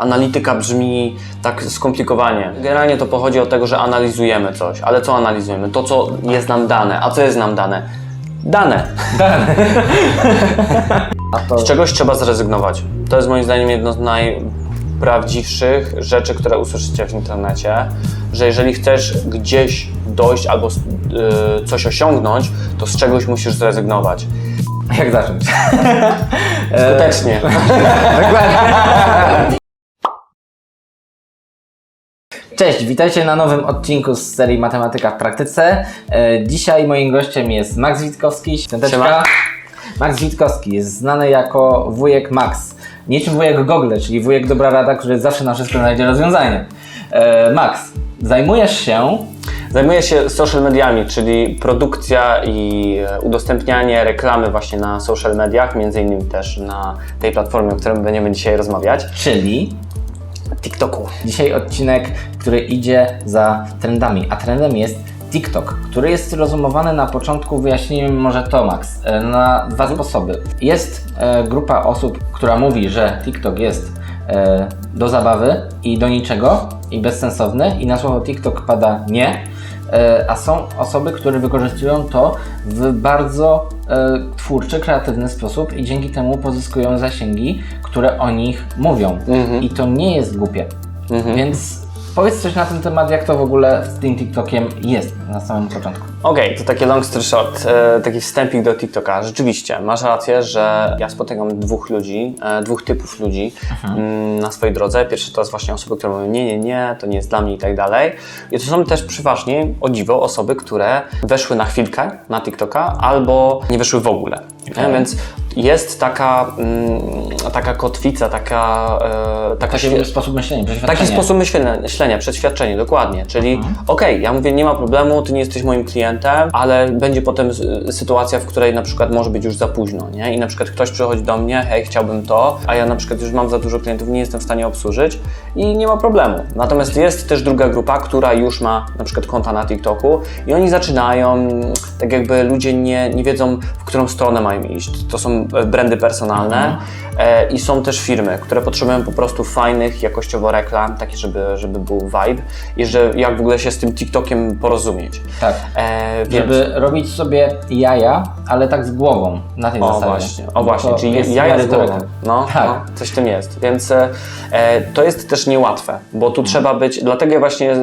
Analityka brzmi tak skomplikowanie. Generalnie to pochodzi od tego, że analizujemy coś, ale co analizujemy? To, co jest nam dane. A co jest nam dane? Dane. To Z czegoś trzeba zrezygnować. To jest moim zdaniem jedno z najprawdziwszych rzeczy, które usłyszycie w internecie, że jeżeli chcesz gdzieś dojść albo y, coś osiągnąć, to z czegoś musisz zrezygnować. jak zacząć? Skutecznie. Cześć, witajcie na nowym odcinku z serii Matematyka w praktyce. E, Dzisiaj moim gościem jest Max Witkowski. Świąteczka. Siema. Max Witkowski jest znany jako wujek Max. Niczym wujek Google, czyli wujek dobra rada, który zawsze na wszystko znajdzie rozwiązanie. E, Max, zajmujesz się Zajmuję się social mediami, czyli produkcja i e, udostępnianie reklamy właśnie na social mediach, między innymi też na tej platformie, o której będziemy dzisiaj rozmawiać, czyli TikToku. Dzisiaj odcinek, który idzie za trendami, a trendem jest TikTok, który jest rozumowany na początku, wyjaśnijmy może to Max, e, na dwa sposoby. Jest e, grupa osób, która mówi, że TikTok jest e, do zabawy i do niczego i bezsensowny i na słowo TikTok pada nie, a są osoby, które wykorzystują to w bardzo e, twórczy, kreatywny sposób i dzięki temu pozyskują zasięgi, które o nich mówią. I to nie jest głupie. Więc powiedz coś na ten temat, jak to w ogóle z tym TikTokiem jest na samym początku. Okej, to taki long story short, e, taki wstępik do TikToka. Rzeczywiście, masz rację, że ja spotykam dwóch ludzi, e, dwóch typów ludzi mm, na swojej drodze. Pierwszy to jest właśnie osoby, które mówią nie, nie, nie, to nie jest dla mnie i tak dalej. I to są też przeważnie, o dziwo, osoby, które weszły na chwilkę na TikToka albo nie weszły w ogóle. Okej. Więc jest taka, mm, taka kotwica, taka, e, taka Taki świe- sposób myślenia, przeświadczenie. Taki sposób myślenia, myślenia, przeświadczenie, dokładnie. Czyli Mhm. okej, ja mówię, nie ma problemu, ty nie jesteś moim klientem, ale będzie potem sytuacja, w której na przykład może być już za późno, nie? I na przykład ktoś przychodzi do mnie, hej, chciałbym to, a ja na przykład już mam za dużo klientów, nie jestem w stanie obsłużyć i nie ma problemu. Natomiast jest też druga grupa, która już ma na przykład konta na TikToku i oni zaczynają, tak jakby ludzie nie, nie wiedzą, w którą stronę mają iść. To są brandy personalne e, i są też firmy, które potrzebują po prostu fajnych, jakościowo reklam, takie, żeby, żeby był vibe i że jak w ogóle się z tym TikTokiem porozumieć. Tak. E, więc... Żeby robić sobie jaja, ale tak z głową, na tej O zasadzie. właśnie, o Bo właśnie, to czyli jest jaja z głową. No, Tak. no, coś w tym jest. Więc e, e, to jest też niełatwe, bo tu trzeba być, dlatego ja właśnie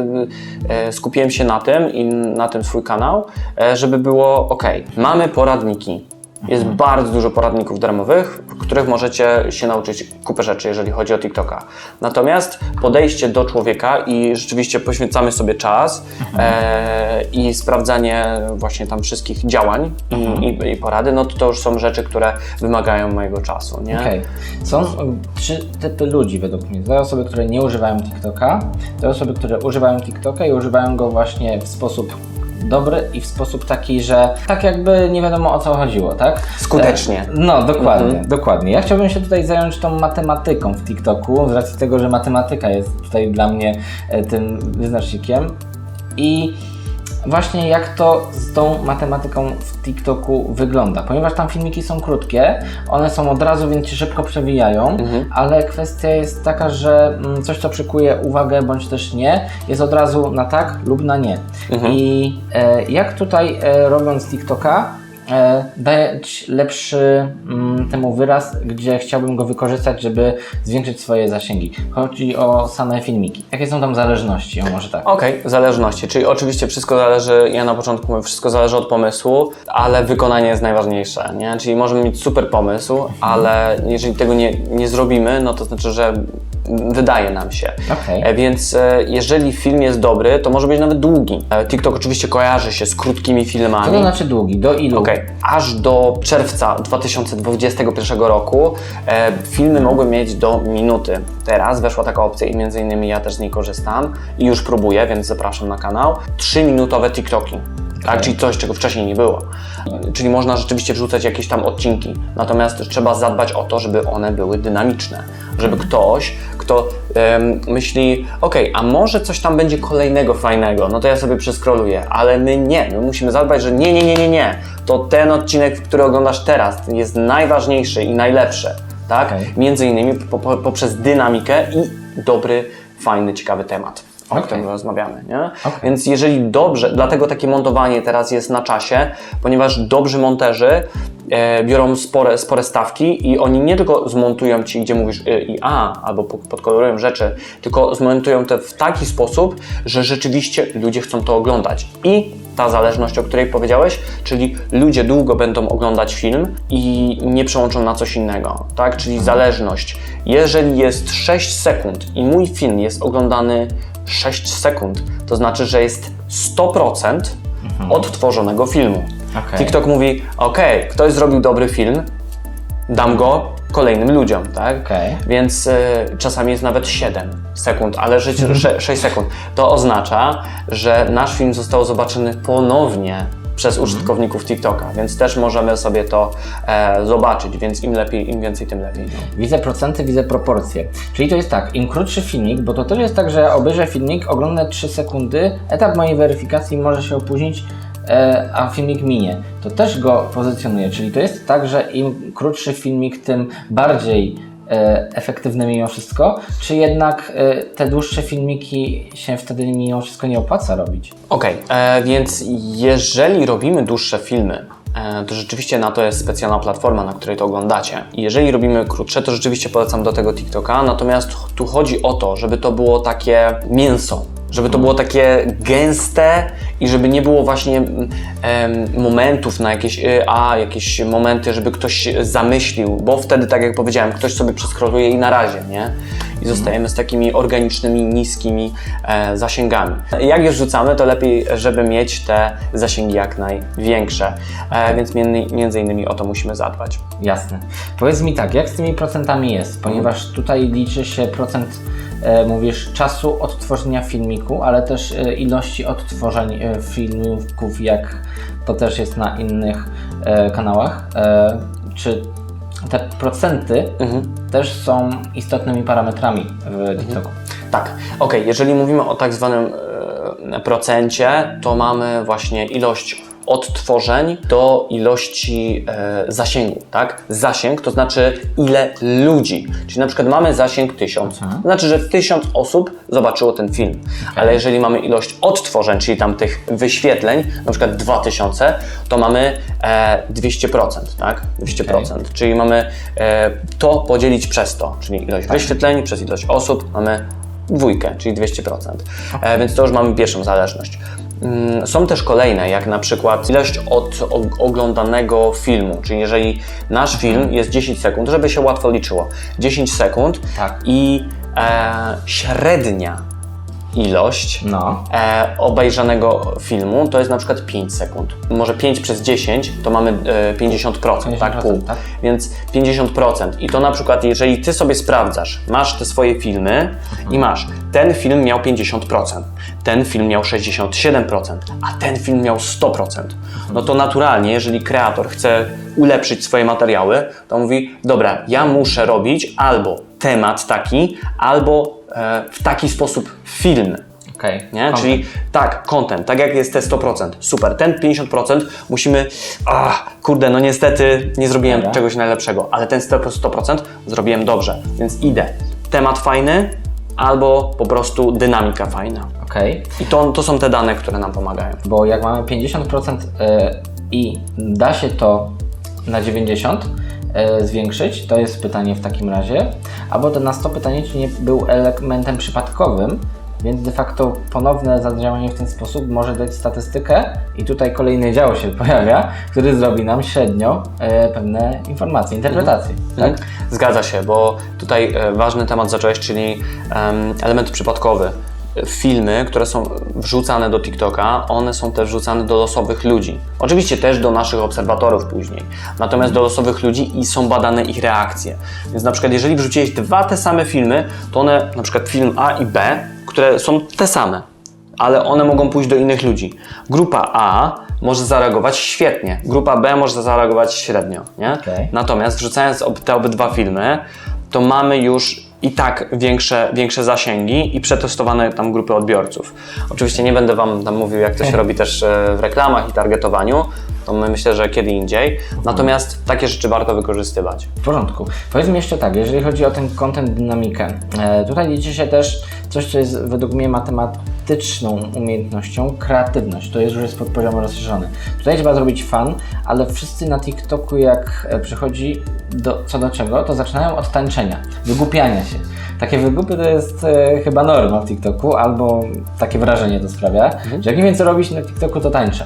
e, skupiłem się na tym i na tym swój kanał, e, żeby było ok, mamy poradniki. Jest bardzo dużo poradników darmowych, w których możecie się nauczyć kupę rzeczy, jeżeli chodzi o TikToka. Natomiast podejście do człowieka i rzeczywiście poświęcamy sobie czas e, i sprawdzanie właśnie tam wszystkich działań i, i, i porady, no to to już są rzeczy, które wymagają mojego czasu, nie? Okej. Są trzy typy ludzi według mnie. To osoby, które nie używają TikToka, to osoby, które używają TikToka i używają go właśnie w sposób dobry i w sposób taki, że tak jakby nie wiadomo o co chodziło, tak? Skutecznie. E, No, dokładnie, Mhm. dokładnie. Ja chciałbym się tutaj zająć tą matematyką w TikToku, z racji tego, że matematyka jest tutaj dla mnie e, tym wyznacznikiem. I właśnie jak to z tą matematyką w TikToku wygląda. Ponieważ tam filmiki są krótkie, one są od razu, więc się szybko przewijają, Mhm. ale kwestia jest taka, że mm, coś, co przykuje uwagę bądź też nie, jest od razu na tak lub na nie. Mhm. I e, jak tutaj e, robiąc TikToka, dać lepszy mm, temu wyraz, gdzie chciałbym go wykorzystać, żeby zwiększyć swoje zasięgi. Chodzi o same filmiki. Jakie są tam zależności? O może tak. Okej, zależności, czyli oczywiście wszystko zależy, ja na początku mówię, wszystko zależy od pomysłu, ale wykonanie jest najważniejsze, nie? Czyli możemy mieć super pomysł, ale jeżeli tego nie, nie zrobimy, no to znaczy, że wydaje nam się. Okej. E, Więc e, jeżeli film jest dobry, to może być nawet długi. E, TikTok oczywiście kojarzy się z krótkimi filmami. Co to znaczy długi? Do ilu? Okej, aż do czerwca 2021 roku filmy mogły mieć do minuty. Teraz weszła taka opcja i między innymi ja też z niej korzystam i już próbuję, więc zapraszam na kanał. 3-minutowe TikToki. Tak, czyli coś, czego wcześniej nie było. Czyli można rzeczywiście wrzucać jakieś tam odcinki, natomiast trzeba zadbać o to, żeby one były dynamiczne. Żeby ktoś, kto myśli, ok, a może coś tam będzie kolejnego fajnego, no to ja sobie przeskroluję, ale my nie, my musimy zadbać, że nie, nie, nie, nie, nie. To ten odcinek, który oglądasz teraz, jest najważniejszy i najlepszy. Tak? Okej. Między innymi po, po, poprzez dynamikę i dobry, fajny, ciekawy temat, o Okej. którym rozmawiamy. Nie? Okej. Więc jeżeli dobrze, dlatego takie montowanie teraz jest na czasie, ponieważ dobrzy monterzy biorą spore, spore stawki i oni nie tylko zmontują ci, gdzie mówisz y, i a, albo po- podkolorują rzeczy, tylko zmontują to w taki sposób, że rzeczywiście ludzie chcą to oglądać. I ta zależność, o której powiedziałeś, czyli ludzie długo będą oglądać film i nie przełączą na coś innego, tak? Czyli zależność. Jeżeli jest 6 sekund i mój film jest oglądany 6 sekund, to znaczy, że jest 100% odtworzonego filmu. Okej. TikTok mówi, ok, ktoś zrobił dobry film, dam go kolejnym ludziom, tak? Okej. Więc y, czasami jest nawet 7 sekund, ale życie 6 sekund. To oznacza, że nasz film został zobaczony ponownie przez użytkowników TikToka, więc też możemy sobie to e, zobaczyć, więc im lepiej, im więcej, tym lepiej. No. Widzę procenty, widzę proporcje. Czyli to jest tak, im krótszy filmik, bo to też jest tak, że obejrzę filmik, oglądam 3 sekundy, etap mojej weryfikacji może się opóźnić, a filmik minie. To też go pozycjonuje, czyli to jest tak, że im krótszy filmik, tym bardziej e, efektywny mimo wszystko, czy jednak e, te dłuższe filmiki się wtedy mimo wszystko nie opłaca robić? Okej, e, więc jeżeli robimy dłuższe filmy, e, to rzeczywiście na to jest specjalna platforma, na której to oglądacie. I jeżeli robimy krótsze, to rzeczywiście polecam do tego TikToka, natomiast tu chodzi o to, żeby to było takie mięso, żeby to było takie gęste i żeby nie było właśnie mm, momentów na jakieś, y, a jakieś momenty, żeby ktoś zamyślił, bo wtedy, tak jak powiedziałem, ktoś sobie przeskroluje i na razie, nie? I zostajemy z takimi organicznymi, niskimi e, zasięgami. Jak już rzucamy, to lepiej, żeby mieć te zasięgi jak największe, e, więc między, innymi o to musimy zadbać. Jasne. Powiedz mi tak, jak z tymi procentami jest? Ponieważ tutaj liczy się procent, mówisz, czasu odtworzenia filmiku, ale też e, ilości odtworzeń e, filmików, jak to też jest na innych e, kanałach. E, czy te procenty też są istotnymi parametrami w TikToku? Tak, okej, jeżeli mówimy o tak zwanym e, procencie, to mamy właśnie ilość odtworzeń do ilości e, zasięgu, tak? Zasięg to znaczy ile ludzi. Czyli na przykład mamy zasięg 1000, to znaczy, że 1000 osób zobaczyło ten film. Ale jeżeli mamy ilość odtworzeń, czyli tam tych wyświetleń, na przykład 2000, to mamy e, 200%, tak? 200%. Czyli mamy e, to podzielić przez to, czyli ilość wyświetleń przez ilość osób mamy dwójkę, czyli 200%. E, więc to już mamy pierwszą zależność. Mm, Są też kolejne, jak na przykład ilość od oglądanego filmu, czyli jeżeli nasz film jest 10 sekund, żeby się łatwo liczyło, 10 sekund Tak. i e, średnia ilość No. e, obejrzanego filmu to jest na przykład 5 sekund. Może 5 przez 10 to mamy e, 50%, tak? 50%, Pół. tak. Więc 50%. I to na przykład, jeżeli ty sobie sprawdzasz, masz te swoje filmy i masz, ten film miał 50%, ten film miał 67%, a ten film miał 100%. No to naturalnie, jeżeli kreator chce ulepszyć swoje materiały, to mówi, dobra, ja muszę robić albo temat taki, albo w taki sposób film. Okej. Nie? Content. Czyli tak, content, tak jak jest te 100%, super. Ten 50% musimy, ah, kurde, no niestety nie zrobiłem Dobra. czegoś najlepszego, ale ten 100% zrobiłem dobrze, więc idę. Temat fajny albo po prostu dynamika fajna. Okej. I to, to są te dane, które nam pomagają. Bo jak mamy 50% e, i da się to na 90% e, zwiększyć, to jest pytanie w takim razie. Albo to na 100 pytanie, czy nie był elementem przypadkowym, więc de facto ponowne zadziałanie w ten sposób może dać statystykę i tutaj kolejny dział się pojawia, który zrobi nam średnio e, pewne informacje, interpretacje. Tak? Zgadza się, bo tutaj e, ważny temat zacząłeś, czyli em, element przypadkowy. Filmy, które są wrzucane do TikToka, one są też wrzucane do losowych ludzi. Oczywiście też do naszych obserwatorów później, natomiast do losowych ludzi i są badane ich reakcje. Więc na przykład, jeżeli wrzuciłeś dwa te same filmy, to one, na przykład film A i B, które są te same, ale one mogą pójść do innych ludzi. Grupa A może zareagować świetnie, grupa B może zareagować średnio, nie? Okej. Natomiast wrzucając ob- te obydwa filmy, to mamy już i tak większe, większe zasięgi i przetestowane tam grupy odbiorców. Oczywiście nie będę Wam tam mówił, jak to się robi też e, w reklamach i targetowaniu, to my myślę, że kiedy indziej. Natomiast takie rzeczy warto wykorzystywać. W porządku. Powiedz mi jeszcze tak, jeżeli chodzi o ten content dynamikę, e, tutaj liczy się też coś, co jest według mnie matematyczną umiejętnością, kreatywność. To jest już jest podpoziom rozszerzony. Tutaj trzeba zrobić fan, ale wszyscy na TikToku jak e, przychodzi do, co do czego, to zaczynają od tańczenia, wygłupiania się. Takie wygupy to jest e, chyba norma w TikToku, albo takie wrażenie to sprawia, że jak nie wiem co robić na TikToku, to tańczę.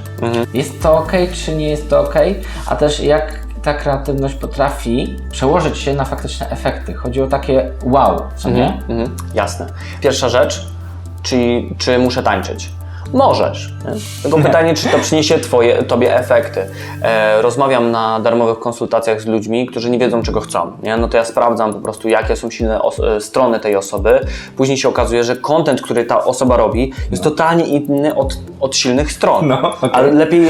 Jest to ok, czy nie jest to ok, a też jak ta kreatywność potrafi przełożyć się na faktyczne efekty. Chodzi o takie wow, co nie? Mhm, jasne. Pierwsza rzecz, czyli czy muszę tańczyć? Możesz. Nie? Tylko pytanie, czy to przyniesie twoje, tobie efekty. E, rozmawiam na darmowych konsultacjach z ludźmi, którzy nie wiedzą, czego chcą. Nie? No to ja sprawdzam po prostu, jakie są silne e, strony tej osoby. Później się okazuje, że content, który ta osoba robi, jest totalnie inny od, od silnych stron. No, okej. Ale lepiej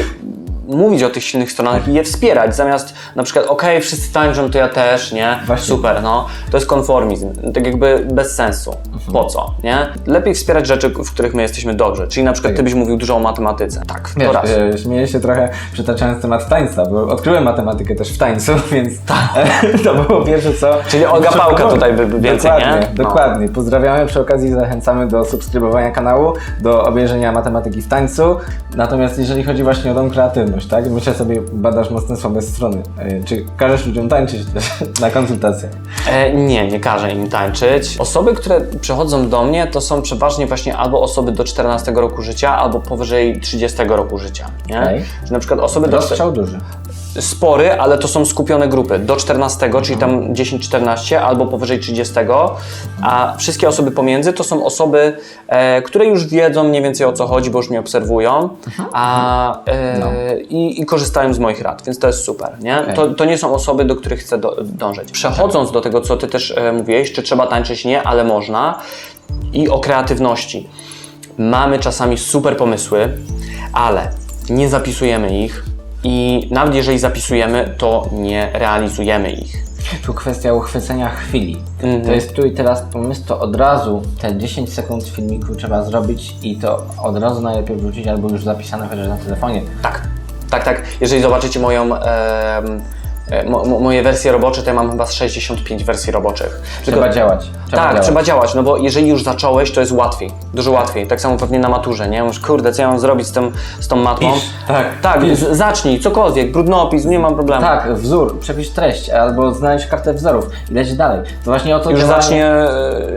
mówić o tych silnych stronach i je wspierać, zamiast na przykład, okej, wszyscy tańczą, to ja też, nie? Właśnie. Super, no. To jest konformizm, tak jakby bez sensu. Mhm. Po co, nie? Lepiej wspierać rzeczy, w których my jesteśmy dobrzy. Czyli na przykład ty byś mówił dużo o matematyce. Tak, to Wiesz, raz. e, śmieję się trochę przytaczając temat tańca, bo odkryłem matematykę też w tańcu, więc to było pierwsze co... Tak. Czyli Olga Pałka tutaj by- więcej, dokładnie, nie? No. Dokładnie, pozdrawiamy, przy okazji zachęcamy do subskrybowania kanału, do obejrzenia matematyki w tańcu, natomiast jeżeli chodzi właśnie o tą kreatywność, tak, myślę sobie, badasz mocne słabe strony, E, czy każesz ludziom tańczyć też na konsultacjach? E, nie, nie każę im tańczyć. Osoby, które przychodzą do mnie, to są przeważnie właśnie albo osoby do 14 roku życia, albo powyżej 30 roku życia. Nie? Okej. Że na przykład osoby do Rozstrzał duży. Spory, ale to są skupione grupy do 14, czyli tam 10-14 albo powyżej 30, a wszystkie osoby pomiędzy to są osoby, e, które już wiedzą mniej więcej o co chodzi, bo już mnie obserwują a, e, No. i, i korzystają z moich rad, więc to jest super. Nie? Okej. To, to nie są osoby, do których chcę do, dążyć. Przechodząc do tego, co Ty też e, mówiłeś, czy trzeba tańczyć, nie, ale można i o kreatywności. Mamy czasami super pomysły, ale nie zapisujemy ich i nawet jeżeli zapisujemy, to nie realizujemy ich. Tu kwestia uchwycenia chwili. Mhm. To jest tu i teraz pomysł, to od razu te 10 sekund filmiku trzeba zrobić i to od razu najlepiej wrzucić albo już zapisane chociaż na telefonie. Tak, tak, tak. Jeżeli zobaczycie moją. e, mo, mo, moje wersje robocze, to ja mam chyba z 65 wersji roboczych. Trzeba Tylko- działać. Trzeba tak, działać. trzeba działać, no bo jeżeli już zacząłeś, to jest łatwiej, dużo łatwiej. Tak samo pewnie na maturze, nie? Już kurde, co ja mam zrobić z, tym, z tą matmą? Pisz, tak, tak, pisz. zacznij, cokolwiek, brudnopis, nie mam problemu. Tak, wzór, przepisz treść albo znajdź kartę wzorów i leć dalej. To właśnie o to Już działanie- zacznie e,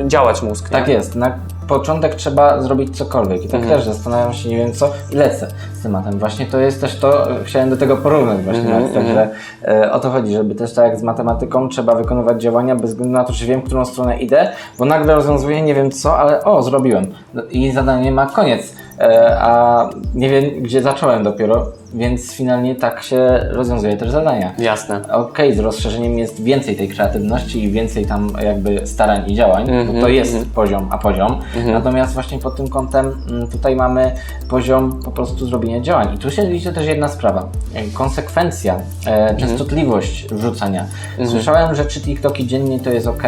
działać mózg. Tak nie? jest. Na początek trzeba zrobić cokolwiek. I tak Mhm. też zastanawiam się, nie wiem co i lecę z tematem. Właśnie to jest też to, chciałem do tego porównać właśnie. Mhm, Także e, o to chodzi, żeby też tak jak z matematyką trzeba wykonywać działania bez względu na to, czy wiem, którą stronę idę, bo nagle rozwiązuję nie wiem co, ale o, zrobiłem. I zadanie ma koniec. E, a nie wiem, gdzie zacząłem dopiero, więc finalnie tak się rozwiązuje też zadania. Jasne. Okej, z rozszerzeniem jest więcej tej kreatywności i więcej tam jakby starań i działań, bo Mhm, to jest poziom a poziom. Natomiast właśnie pod tym kątem mm, tutaj mamy poziom po prostu zrobienia działań. I tu się liczy też jedna sprawa. E, Konsekwencja, e, częstotliwość wrzucania. Słyszałem, że trzy TikToki dziennie to jest ok,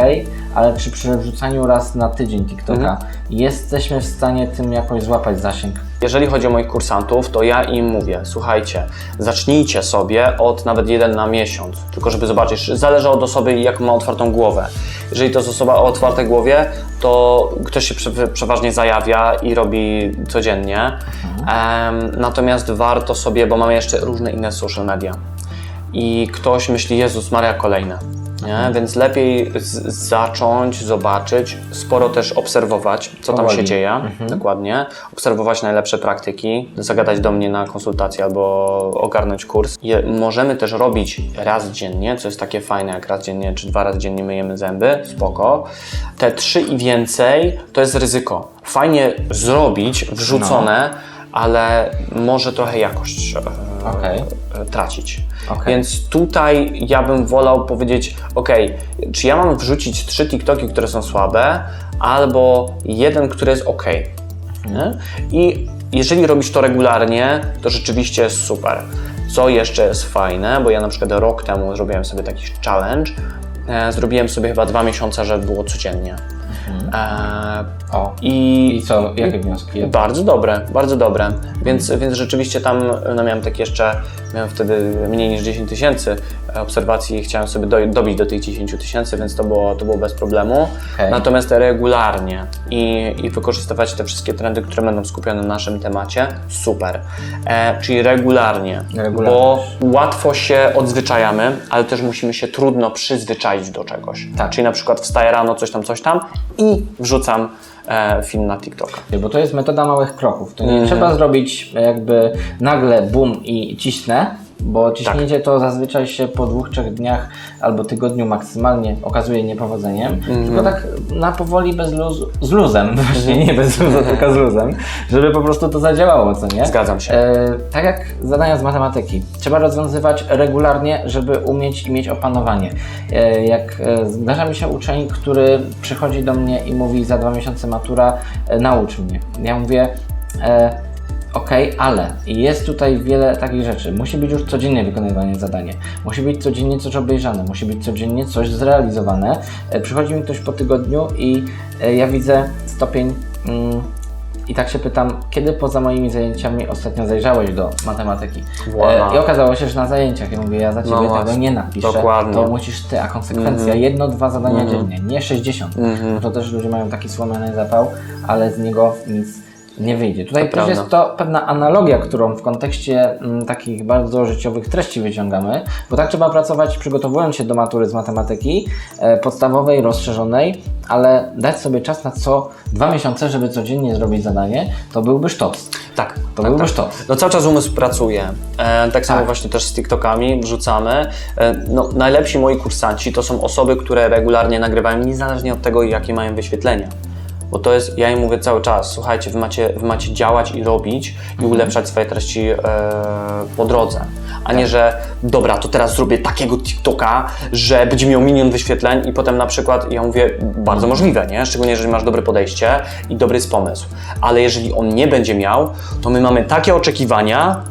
ale czy przy wrzucaniu raz na tydzień TikToka jesteśmy w stanie tym jakoś złapać zasięg? Jeżeli chodzi o moich kursantów, to ja im mówię, słuchajcie, zacznijcie sobie od nawet jeden na miesiąc, tylko żeby zobaczyć, zależy od osoby, jaką ma otwartą głowę. Jeżeli to jest osoba o otwartej głowie, to ktoś się prze, przeważnie zajawia i robi codziennie. Em, natomiast warto sobie, bo mamy jeszcze różne inne social media i ktoś myśli, Jezus Maria, kolejne. Nie? Więc lepiej zacząć, zobaczyć, sporo też obserwować, co tam się dzieje, dokładnie, obserwować najlepsze praktyki, zagadać do mnie na konsultację albo ogarnąć kurs. Je, możemy też robić raz dziennie, co jest takie fajne, jak raz dziennie czy dwa razy dziennie myjemy zęby, spoko. Te trzy i więcej to jest ryzyko. Fajnie zrobić, wrzucone, ale może trochę jakość e, Okej. e, tracić. Okej. Więc tutaj ja bym wolał powiedzieć, ok, czy ja mam wrzucić trzy TikToki, które są słabe, albo jeden, który jest ok. Nie? I jeżeli robisz to regularnie, to rzeczywiście jest super. Co jeszcze jest fajne, bo ja na przykład rok temu zrobiłem sobie taki challenge, e, zrobiłem sobie chyba dwa miesiące, żeby było codziennie. E, O. I I co, jakie wnioski? bardzo dobre, bardzo dobre. Więc, więc rzeczywiście tam no miałem tak jeszcze, miałem wtedy mniej niż 10 tysięcy obserwacji i chciałem sobie do, dobić do tych 10 tysięcy, więc to było, to było bez problemu. Okej. Natomiast regularnie i, i wykorzystywać te wszystkie trendy, które będą skupione na naszym temacie, super. E, czyli regularnie, Regularnie. bo łatwo się odzwyczajamy, ale też musimy się trudno przyzwyczaić do czegoś. Tak. Czyli na przykład wstaję rano, coś tam, coś tam i wrzucam e, film na TikToka. Bo to jest metoda małych kroków. To nie Mhm. trzeba zrobić jakby nagle bum i cisnę, bo ciśnięcie Tak. to zazwyczaj się po dwóch, trzech dniach albo tygodniu maksymalnie okazuje niepowodzeniem. Mhm. Tylko tak na powoli, bez luzu, z luzem, właśnie nie bez luzu, tylko z luzem, żeby po prostu to zadziałało, co nie? Zgadzam się. E, tak jak zadania z matematyki. Trzeba rozwiązywać regularnie, żeby umieć i mieć opanowanie. E, jak e, zdarza mi się uczeń, który przychodzi do mnie i mówi za dwa miesiące matura, e, naucz mnie. Ja mówię, e, okej, ale jest tutaj wiele takich rzeczy. Musi być już codziennie wykonywane zadanie. Musi być codziennie coś obejrzane. Musi być codziennie coś zrealizowane. E, przychodzi mi ktoś po tygodniu i e, ja widzę stopień mm, i tak się pytam, kiedy poza moimi zajęciami ostatnio zajrzałeś do matematyki? E, I okazało się, że na zajęciach. Ja mówię, ja za ciebie tego właśnie. nie napiszę. Dokładnie. To musisz ty, a konsekwencja jedno, dwa zadania dziennie, nie 60. Mhm. Bo to też ludzie mają taki słomiany zapał, ale z niego nic nie wyjdzie. Tutaj To też prawda. jest to pewna analogia, którą w kontekście mm, takich bardzo życiowych treści wyciągamy, bo tak trzeba pracować przygotowując się do matury z matematyki e, podstawowej, rozszerzonej, ale dać sobie czas na co dwa miesiące, żeby codziennie zrobić zadanie, to byłby sztos. Tak, To tak, byłby tak. sztos. No cały czas umysł pracuje. E, tak samo Tak. właśnie też z TikTokami wrzucamy. E, no, najlepsi moi kursanci to są osoby, które regularnie nagrywają, niezależnie od tego, jakie mają wyświetlenia. Bo to jest, ja im mówię cały czas, słuchajcie, wy macie, wy macie działać i robić i Mhm. ulepszać swoje treści e, po drodze. A nie, że dobra, to teraz zrobię takiego TikToka, że będzie miał milion wyświetleń i potem na przykład, ja mówię, bardzo możliwe, nie? Szczególnie jeżeli masz dobre podejście i dobry jest pomysł. Ale jeżeli on nie będzie miał, to my mamy takie oczekiwania,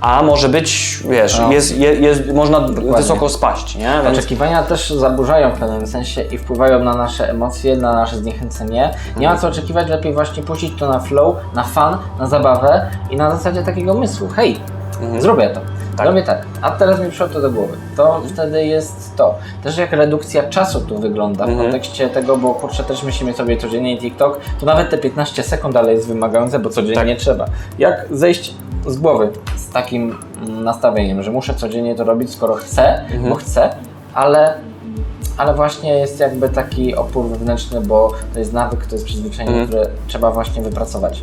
a może być, wiesz, No. jest, jest, jest, można wysoko spaść, nie? Więc, Oczekiwania też zaburzają w pewnym sensie i wpływają na nasze emocje, na nasze zniechęcenie. Nie ma co oczekiwać, lepiej właśnie puścić to na flow, na fan, na zabawę i na zasadzie takiego mysłu. Hej, zrobię to. Tak. Robię tak, a teraz mi przyszło to do głowy. To wtedy jest to. Też jak redukcja czasu tu wygląda w kontekście tego, bo kurczę, też myślimy sobie codziennie TikTok, to nawet te 15 sekund ale jest wymagające, bo codziennie trzeba. Jak zejść z głowy z takim mm, nastawieniem, że muszę codziennie to robić, skoro chcę, bo chcę, ale ale właśnie jest jakby taki opór wewnętrzny, bo to jest nawyk, to jest przyzwyczajenie, które trzeba właśnie wypracować.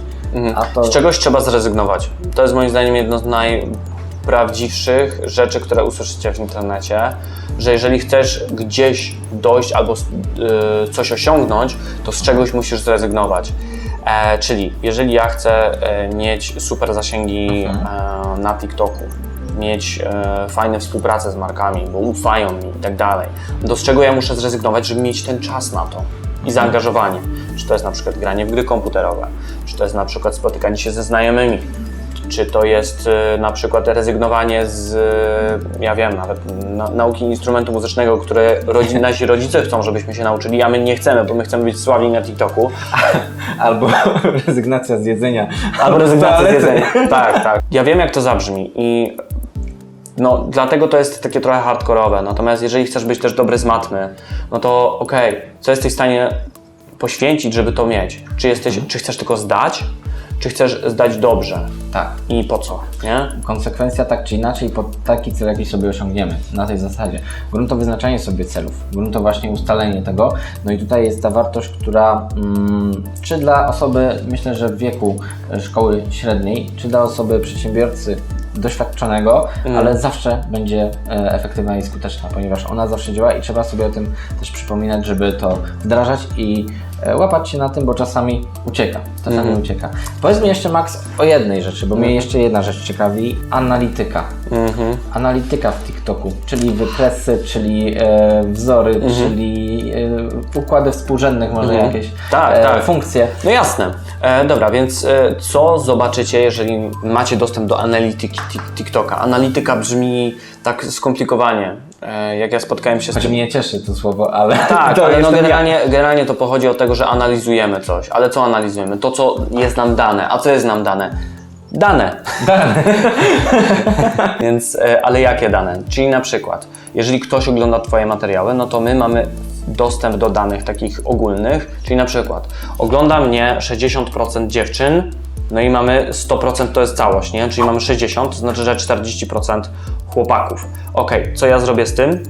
A to Z czegoś trzeba zrezygnować. To jest moim zdaniem jedno z najprawdziwszych rzeczy, które usłyszycie w internecie, że jeżeli chcesz gdzieś dojść albo y, coś osiągnąć, to z czegoś musisz zrezygnować. E, czyli jeżeli ja chcę e, mieć super zasięgi e, na TikToku, mieć e, fajne współpracę z markami, bo ufają mi i tak dalej, z czego ja muszę zrezygnować, żeby mieć ten czas na to i zaangażowanie. Czy to jest na przykład granie w gry komputerowe, czy to jest na przykład spotykanie się ze znajomymi, czy to jest e, na przykład rezygnowanie z, e, ja wiem, nawet na, nauki instrumentu muzycznego, które rodzi, nasi rodzice chcą, żebyśmy się nauczyli, a my nie chcemy, bo my chcemy być sławni na TikToku. albo rezygnacja z jedzenia. Albo rezygnacja z jedzenia. Tak, tak. Ja wiem, jak to zabrzmi i no, dlatego to jest takie trochę hardkorowe. Natomiast jeżeli chcesz być też dobry z matmy, no to okej, co jesteś w stanie poświęcić, żeby to mieć? Czy, jesteś, czy chcesz tylko zdać, czy chcesz zdać dobrze? Tak. I po co, nie? Konsekwencja tak czy inaczej pod taki cel jakiś sobie osiągniemy na tej zasadzie. Grunt to wyznaczanie sobie celów, grunt to właśnie ustalenie tego. No i tutaj jest ta wartość, która mm, czy dla osoby, myślę, że w wieku e, szkoły średniej, czy dla osoby przedsiębiorcy doświadczonego, ale zawsze będzie e, efektywna i skuteczna, ponieważ ona zawsze działa i trzeba sobie o tym też przypominać, żeby to wdrażać i łapać się na tym, bo czasami ucieka. Czasami ucieka. Powiedz mi jeszcze, Max, o jednej rzeczy, bo mnie jeszcze jedna rzecz ciekawi. Analityka. Mhm. Analityka w TikToku, czyli wykresy, czyli e, wzory, czyli e, układy współrzędnych, może jakieś Tak, e, tak. funkcje. No jasne. E, dobra, więc e, co zobaczycie, jeżeli macie dostęp do analityki Tik- TikToka? Analityka brzmi tak skomplikowanie. e, jak ja spotkałem się z Choć tym... mnie cieszy to słowo, ale Tak, ale no generalnie, generalnie to pochodzi od tego, że analizujemy coś. Ale co analizujemy? To, co jest nam dane. A co jest nam dane? Dane. Dane. Więc, e, ale jakie dane? Czyli na przykład, jeżeli ktoś ogląda Twoje materiały, no to my mamy dostęp do danych takich ogólnych, czyli na przykład ogląda mnie 60% dziewczyn, no i mamy 100% to jest całość, nie? Czyli mamy 60, to znaczy, że 40% chłopaków. Ok, co ja zrobię z tym?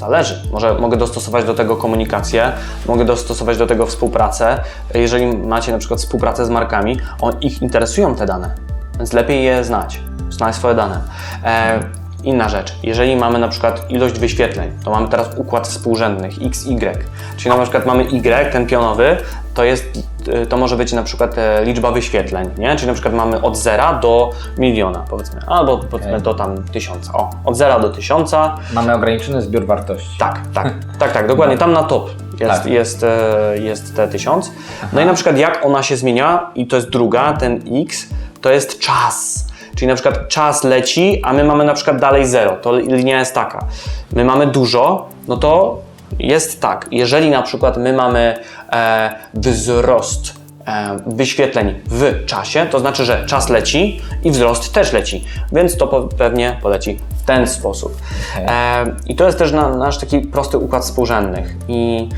Zależy. Może mogę dostosować do tego komunikację, mogę dostosować do tego współpracę. Jeżeli macie na przykład współpracę z markami, on, ich interesują te dane, więc lepiej je znać, znać swoje dane. E, inna rzecz, jeżeli mamy na przykład ilość wyświetleń, to mamy teraz układ współrzędnych XY, czyli na przykład mamy Y, ten pionowy, to jest, e, to może być na przykład e, liczba wyświetleń, nie? Czyli na przykład mamy od zera do miliona, powiedzmy, albo powiedzmy Okej. do tam tysiąca. O, od zera do tysiąca, Mamy ograniczony zbiór wartości. tak, tak, tak, tak, dokładnie, tam na top jest, Tak. jest, e, jest te tysiąc. No i na przykład jak ona się zmienia, i to jest druga, ten x, to jest czas. Czyli na przykład czas leci, a my mamy na przykład dalej zero, to linia jest taka. My mamy dużo, no to jest tak, jeżeli na przykład my mamy e, wzrost e, wyświetleń w czasie, to znaczy, że czas leci i wzrost też leci, więc to po, pewnie poleci w ten sposób. E, I to jest też na, nasz taki prosty układ współrzędnych. I,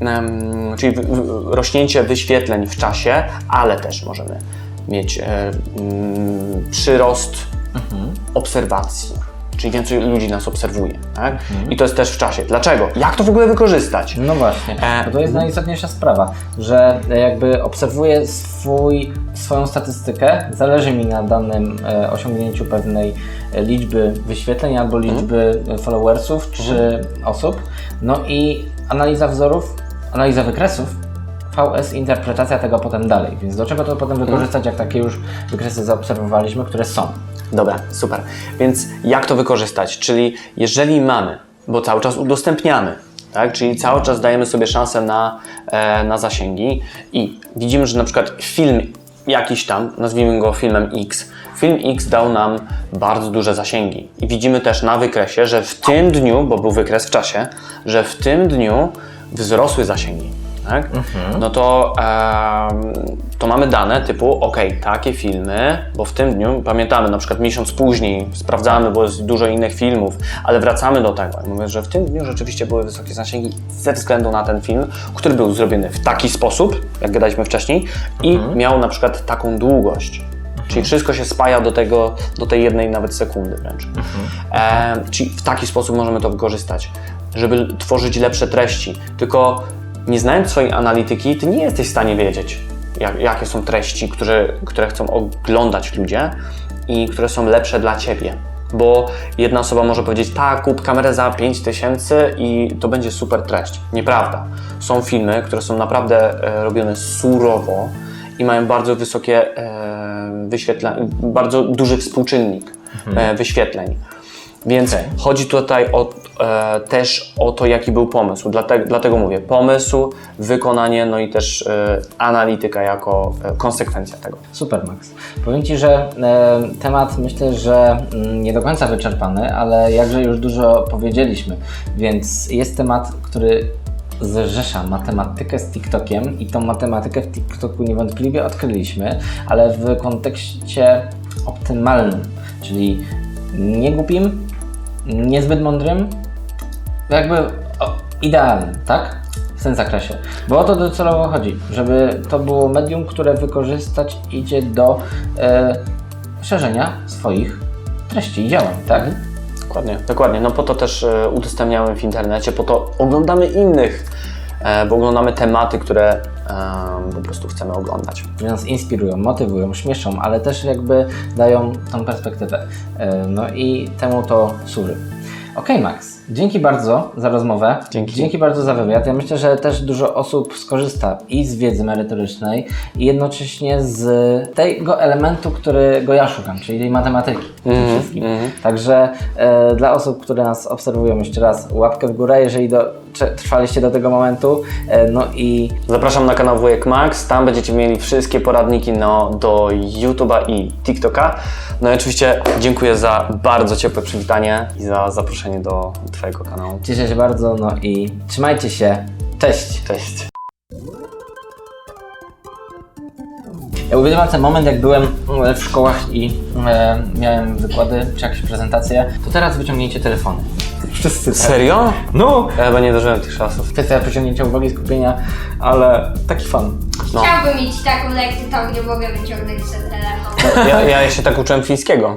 em, czyli w, w, rośnięcie wyświetleń w czasie, ale też możemy mieć e, mm, przyrost obserwacji. Czyli więcej ludzi nas obserwuje. Tak? I to jest też w czasie. Dlaczego? Jak to w ogóle wykorzystać? No właśnie, E, to jest najistotniejsza sprawa, że jakby obserwuję swój, swoją statystykę, zależy mi na danym e, osiągnięciu pewnej e, liczby wyświetleń albo liczby e, followersów czy osób, no i analiza wzorów, analiza wykresów, VS interpretacja tego potem dalej, więc do czego to potem wykorzystać, jak takie już wykresy zaobserwowaliśmy, które są. Dobra, super. Więc jak to wykorzystać? Czyli jeżeli mamy, bo cały czas udostępniamy, tak? czyli cały czas dajemy sobie szansę na, e, na zasięgi i widzimy, że na przykład film jakiś tam, nazwijmy go filmem X, film X dał nam bardzo duże zasięgi i widzimy też na wykresie, że w tym dniu, bo był wykres w czasie, że w tym dniu wzrosły zasięgi. Tak? No to, em, to mamy dane typu, ok, takie filmy, bo w tym dniu, pamiętamy, na przykład miesiąc później sprawdzamy, bo jest dużo innych filmów, ale wracamy do tego i mówię, że w tym dniu rzeczywiście były wysokie zasięgi ze względu na ten film, który był zrobiony w taki sposób, jak gadaliśmy wcześniej, i miał na przykład taką długość. Czyli wszystko się spaja do tego, do tej jednej nawet sekundy wręcz. E, czyli w taki sposób możemy to wykorzystać, żeby tworzyć lepsze treści. Tylko nie znając swojej analityki, ty nie jesteś w stanie wiedzieć, jak, jakie są treści, które, które chcą oglądać ludzie i które są lepsze dla ciebie. Bo jedna osoba może powiedzieć, tak, kup kamerę za 5000 i to będzie super treść. Nieprawda. Są filmy, które są naprawdę e, robione surowo i mają bardzo wysokie e, wyświetlenia, bardzo duży współczynnik e, wyświetleń. Więc Okej. chodzi tutaj o, e, też o to, jaki był pomysł. Dlatego, dlatego mówię, pomysł, wykonanie, no i też e, analityka jako e, konsekwencja tego. Super, Max. Powiem Ci, że e, temat myślę, że mm, nie do końca wyczerpany, ale jakże już dużo powiedzieliśmy, więc jest temat, który zrzesza matematykę z TikTokiem i tą matematykę w TikToku niewątpliwie odkryliśmy, ale w kontekście optymalnym, czyli nie głupim, niezbyt mądrym, jakby o, idealnym, tak? W tym zakresie. Bo o to docelowo chodzi, żeby to było medium, które wykorzystać idzie do e, szerzenia swoich treści i działań, tak? Dokładnie, dokładnie. No po to też e, udostępniamy w internecie, po to oglądamy innych, bo oglądamy tematy, które e, po prostu chcemy oglądać. Nas inspirują, motywują, śmieszą, ale też jakby dają tą perspektywę. E, no i temu to służy. Okej, Max, dzięki bardzo za rozmowę. Dzięki. Dzięki bardzo za wywiad. Ja myślę, że też dużo osób skorzysta i z wiedzy merytorycznej, i jednocześnie z tego elementu, którego ja szukam, czyli tej matematyki Mhm, wszystkim. Także e, dla osób, które nas obserwują, jeszcze raz łapkę w górę, jeżeli do, trwaliście do tego momentu. E, no i Zapraszam na kanał Wujek Max, tam będziecie mieli wszystkie poradniki no, do YouTube'a i TikToka. No i oczywiście dziękuję za bardzo ciepłe przywitanie i za zaproszenie do, twojego kanału. Cieszę się bardzo, no i trzymajcie się. Cześć! Cześć. Ja uwielbiam ten moment, jak byłem w szkołach i e, miałem wykłady czy jakieś prezentacje, to teraz wyciągnięcie telefonu. Wszyscy tak. Serio? No! Ja chyba nie dożyłem tych czasów. Kwestia pociągnięcia uwagi, skupienia, ale taki fan. No. Chciałbym mieć taką lekcję tam, gdzie mogę wyciągnąć ten telefon. Ja, ja się tak uczyłem fińskiego.